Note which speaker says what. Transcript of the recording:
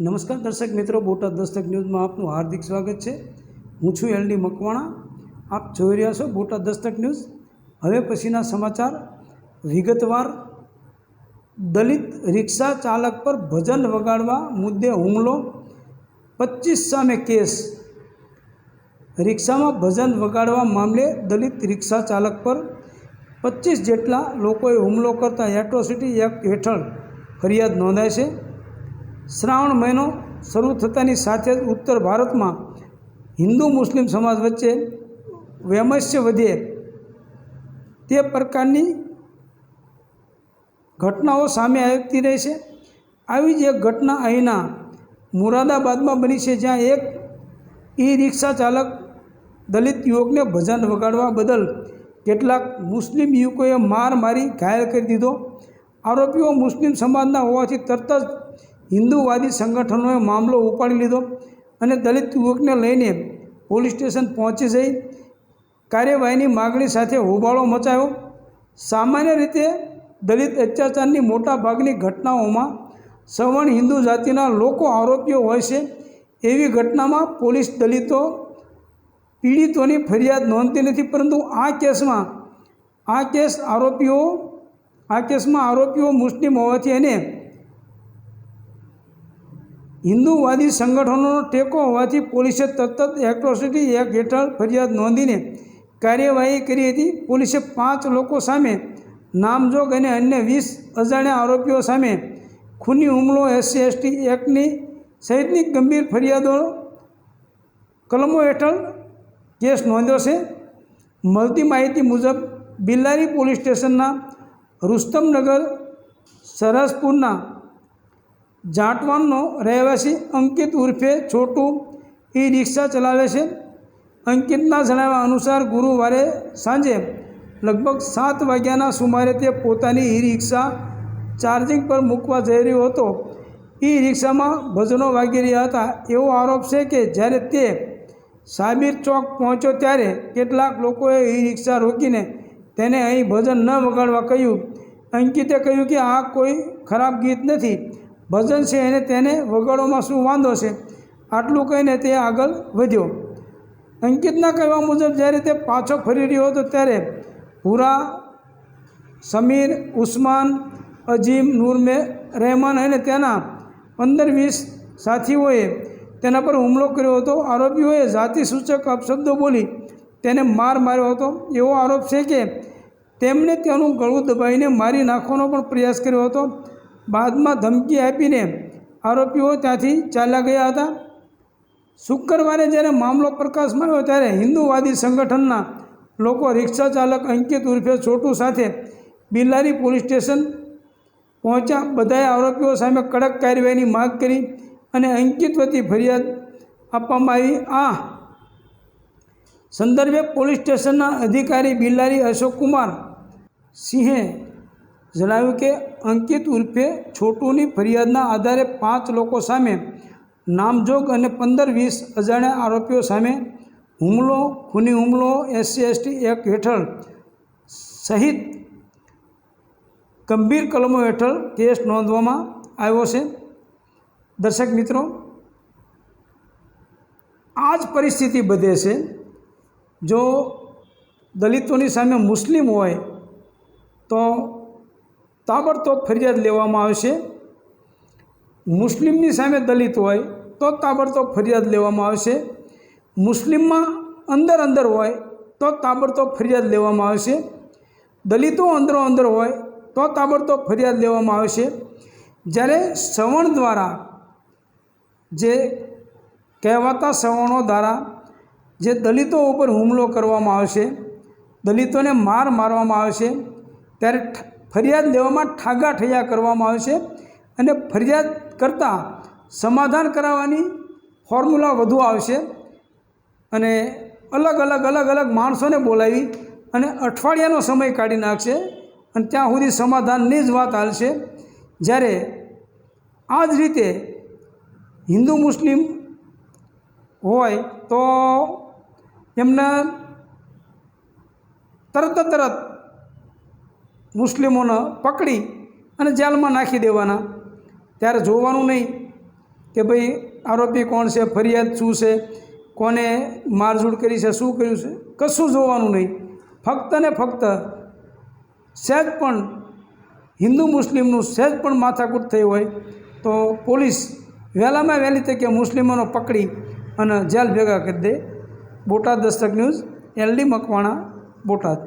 Speaker 1: નમસ્કાર દર્શક મિત્રો, બોટાદ દસ્તક ન્યૂઝમાં આપનું હાર્દિક સ્વાગત છે. હું છું એલડી મકવાણા. આપ જોઈ રહ્યા છો બોટાદ દસ્તક ન્યૂઝ. હવે પછીના સમાચાર. વિગતવાર. દલિત રિક્ષા ચાલક પર ભજન વગાડવા મુદ્દે હુમલો. પચીસ સામે કેસ. રિક્ષામાં ભજન વગાડવા મામલે દલિત રિક્ષા ચાલક પર પચીસ જેટલા લોકોએ હુમલો કરતા એટ્રોસિટી એક્ટ હેઠળ ફરિયાદ નોંધાય છે. શ્રાવણ મહિનો શરૂ થતાની સાથે જ ઉત્તર ભારતમાં હિન્દુ મુસ્લિમ સમાજ વચ્ચે વૈમસ્ય વધે. તે પ્રકારની ઘટનાઓ સામે આવતી રહી છે. આવી જ એક ઘટના અહીંના મુરાદાબાદમાં બની છે, જ્યાં એક ઈ રિક્ષા ચાલક દલિત યુવકને ભજન વગાડવા બદલ કેટલાક મુસ્લિમ યુવકોએ માર મારી ઘાયલ કરી દીધો. આરોપીઓ મુસ્લિમ સમાજના હોવાથી તરત જ હિન્દુવાદી સંગઠનોએ મામલો ઉપાડી લીધો અને દલિત યુવકને લઈને પોલીસ સ્ટેશન પહોંચી જઈ કાર્યવાહીની માગણી સાથે હોબાળો મચાયો. સામાન્ય રીતે દલિત અત્યાચારની મોટાભાગની ઘટનાઓમાં સવર્ણ હિન્દુ જાતિના લોકો આરોપીઓ હોય છે એવી ઘટનામાં પોલીસ દલિતો પીડિતોની ફરિયાદ નોંધતી નથી, પરંતુ આ કેસમાં, આ કેસ આરોપીઓ, આ કેસમાં આરોપીઓ મુસ્લિમ હોવાથી એને હિન્દુવાદી સંગઠનોનો ટેકો હોવાથી પોલીસે તરત જ એટ્રોસિટી એક્ટ હેઠળ ફરિયાદ નોંધીને કાર્યવાહી કરી હતી. પોલીસે પાંચ લોકો સામે નામજોગ અને અન્ય વીસ અજાણ્યા આરોપીઓ સામે ખૂની હુમલો એસસી, એસટી એક્ટની સહિતની ગંભીર ફરિયાદો કલમો હેઠળ કેસ નોંધ્યો છે. મળતી માહિતી મુજબ બિલ્લારી પોલીસ સ્ટેશનના રુસ્તમનગર, સરસપુરના જાટવાનનો રહેવાસી અંકિત ઉર્ફે છોટું ઈ રિક્ષા ચલાવે છે. અંકિતના જણાવ્યા અનુસાર ગુરુવારે સાંજે લગભગ સાત વાગ્યાના સુમારે તે પોતાની ઈ રિક્ષા ચાર્જિંગ પર મૂકવા જઈ રહ્યો હતો. ઈ રિક્ષામાં ભજનો વાગી રહ્યા હતા. એવો આરોપ છે કે જ્યારે તે સાબિર ચોક પહોંચ્યો ત્યારે કેટલાક લોકોએ ઈ રિક્ષા રોકીને તેને અહીં ભજન ન વગાડવા કહ્યું. અંકિતે કહ્યું કે આ કોઈ ખરાબ ગીત નથી. ભજન છે અને તેને વગાડવામાં શું વાંધો છે? આટલું કહીને તે આગળ વધ્યો. અંકિતના કહેવા મુજબ જ્યારે તે પાછો ફરી રહ્યો હતો ત્યારે ભૂરા, સમીર, ઉસ્માન, અજીમ, નૂરમે, રહેમાન અને તેના પંદર વીસ સાથીઓએ તેના પર હુમલો કર્યો હતો. આરોપીઓએ જાતિ સૂચક અપશબ્દો બોલી તેને માર માર્યો હતો. એવો આરોપ છે કે તેમણે તેનું ગળું દબાવીને મારી નાખવાનો પણ પ્રયાસ કર્યો હતો. બાદમાં ધમકી આપીને આરોપીઓ ત્યાંથી ચાલ્યા ગયા હતા. શુક્રવારે જ્યારે મામલો પ્રકાશમાં આવ્યો ત્યારે હિન્દુવાદી સંગઠનના લોકો રિક્ષા ચાલક અંકિત ઉર્ફે છોટુ સાથે બિલ્લારી પોલીસ સ્ટેશન પહોંચ્યા. બધાએ આરોપીઓ સામે કડક કાર્યવાહીની માગ કરી અને અંકિત વતી ફરિયાદ આપવામાં આવી. આ સંદર્ભે પોલીસ સ્ટેશનના અધિકારી બિલ્લારી અશોકકુમાર સિંહે જણાવ્યું કે અંકિત ઉર્ફે છોટુની ફરિયાદના આધારે પાંચ લોકો સામે નામજોગ અને પંદર વીસ અજાણ્યા આરોપીઓ સામે હુમલો, ખૂની હુમલો, એસસી, એસટી એક્ટ હેઠળ સહિત ગંભીર કલમો હેઠળ કેસ નોંધવામાં આવ્યો છે. દર્શક મિત્રો આ જ પરિસ્થિતિ બધે છે. જો દલિતોની સામે મુસ્લિમ હોય તો તાબડતોબ ફરિયાદ લેવામાં આવશે. મુસ્લિમની સામે દલિત હોય તો તાબડતોબ ફરિયાદ લેવામાં આવશે. મુસ્લિમમાં અંદર અંદર હોય તો તાબડતોબ ફરિયાદ લેવામાં આવશે. દલિતો અંદરો અંદર હોય તો તાબડતોબ ફરિયાદ લેવામાં આવશે. જ્યારે સવર્ણ દ્વારા જે કહેવાતા સવર્ણો દ્વારા જે દલિતો ઉપર હુમલો કરવામાં આવશે, દલિતોને માર મારવામાં આવશે, ત્યારે ફરિયાદ લેવામાં ઠાગા ઠૈયા કરવામાં આવશે અને ફરિયાદ કરતાં સમાધાન કરાવવાની ફોર્મ્યુલા વધુ આવશે અને અલગ અલગ અલગ અલગ માણસોને બોલાવી અને અઠવાડિયાનો સમય કાઢી નાખશે અને ત્યાં સુધી સમાધાનની જ વાત હાલશે. જ્યારે આ જ રીતે હિન્દુ મુસ્લિમ હોય તો એમને તરત તરત મુસ્લિમોને પકડી અને જેલમાં નાખી દેવાના. ત્યારે જોવાનું નહીં કે ભાઈ આરોપી કોણ છે, ફરિયાદ શું છે, કોને મારઝૂડ કરી છે, શું કર્યું છે, કશું જોવાનું નહીં. ફક્ત ને ફક્ત સહેજ પણ હિન્દુ મુસ્લિમનું સહેજ પણ માથાકૂટ થઈ હોય તો પોલીસ વહેલામાં વહેલી તકે મુસ્લિમોનો પકડી અને જેલ ભેગા કરી દે. Botad Dastak news, L D Makwana, Botad.